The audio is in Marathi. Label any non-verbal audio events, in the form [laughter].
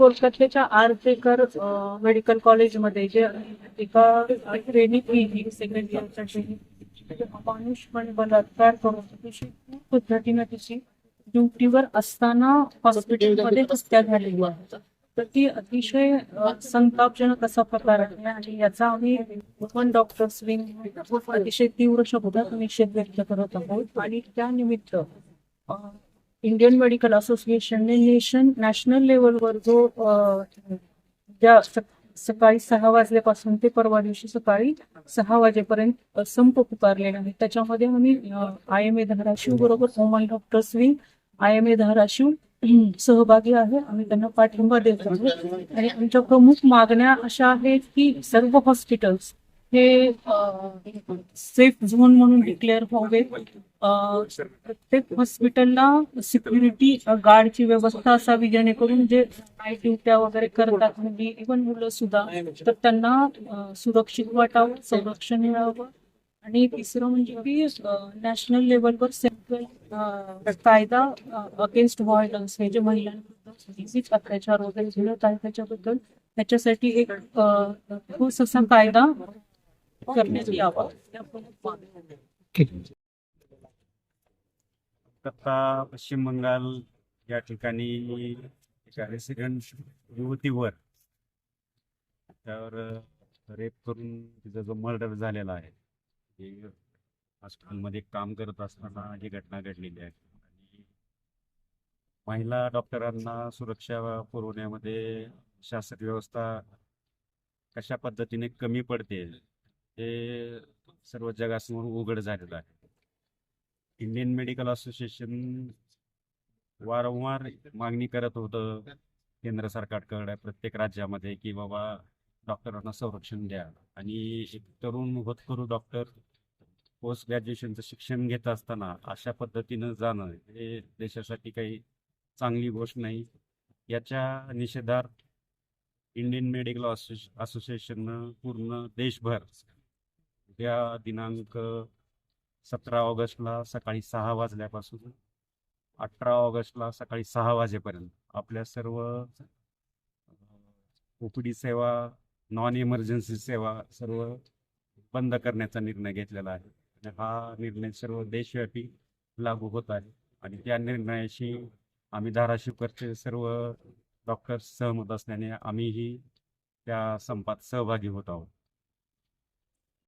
कोलकात्याच्या आरतेकर मेडिकल कॉलेजमध्ये जे एका ट्रेनिंग सेकंड इयरच्या ट्रेनिंग अमानुषपणे बलात्कार करून तिची पद्धतीनं तिची ड्युटीवर असताना हॉस्पिटलमध्ये हत्या झालेली आहे. तर ती अतिशय संतापजनक असा प्रकार आहे आणि याचा आम्ही वुमन डॉक्टर्स विंग अतिशय तीव्र शब्दात निषेध व्यक्त करत आहोत. आणि त्यानिमित्त इंडियन मेडिकल असोसिएशनने नेशन नॅशनल लेवलवर जो ज्या स- सकाळी सहा वाजल्यापासून ते परवा दिवशी सकाळी सहा वाजेपर्यंत संप पुकारलेला आहे. त्याच्यामध्ये आम्ही आय एम ए धाराशिव बरोबर woman doctors wing I M A Dharashiv [clears throat] सहभागी आहे. आम्ही त्यांना पाठिंबा देत आहोत. आणि आमच्या प्रमुख मागण्या अशा आहेत की सर्व हॉस्पिटल्स हे सेफ झोन म्हणून डिक्लेअर व्हावे प्रत्येक हॉस्पिटलला सिक्युरिटी गार्डची व्यवस्था असावी जेणेकरून जे नाईट ड्युट्या वगैरे करतात म्हणजे इव्हन मुलं सुद्धा तर त्यांना सुरक्षित वाटावं संरक्षण मिळावं. आणि तिसरं म्हणजे की नॅशनल लेवलवर सेंट्रल कायदा अगेन्स्ट व्हायलन्स हे जे महिलांबद्दल अत्याचार वगैरे घडत आहे त्याच्याबद्दल त्याच्यासाठी एक ठोस असा कायदा करण्यात यावा या प्रमुख मागण्या कलकत्ता पश्चिम बंगाल या ठिकाणी एका रेसिडेंट युवतीवर. त्यावर रेप करून तिचा जो मर्डर झालेला आहे हॉस्पिटलमध्ये काम करत असताना ही घटना घडलेली आहे. आणि महिला डॉक्टरांना सुरक्षा पुरवण्यामध्ये शासकीय व्यवस्था कशा पद्धतीने कमी पडते हे सर्व जगासमोर उघड झालेलं आहे. इंडियन मेडिकल असोसिएशन वारंवार मागणी करत होतं केंद्र सरकारकडे प्रत्येक राज्यामध्ये की बाबा डॉक्टरांना संरक्षण द्या. आणि एक तरुण होतकरू डॉक्टर पोस्ट ग्रॅज्युएशनचं शिक्षण घेत असताना अशा पद्धतीनं जाणं हे देशासाठी काही चांगली गोष्ट नाही. याच्या निषेधार्थ इंडियन मेडिकल असोसिएशननं पूर्ण देशभर उद्या दिनांक सतरा ऑगस्टला सकाळी सहा वाजल्यापासून अठरा ऑगस्टला सकाळी सहा वाजेपर्यंत आपल्या सर्व ओपीडी सेवा नॉन इमर्जन्सी सेवा सर्व बंद करण्याचा निर्णय घेतलेला आहे. आणि हा निर्णय सर्व देशव्यापी लागू होत आहे. आणि त्या निर्णयाशी आम्ही धाराशिवकरचे सर्व डॉक्टर्स सहमत असल्याने आम्हीही त्या संपात सहभागी होत आहोत.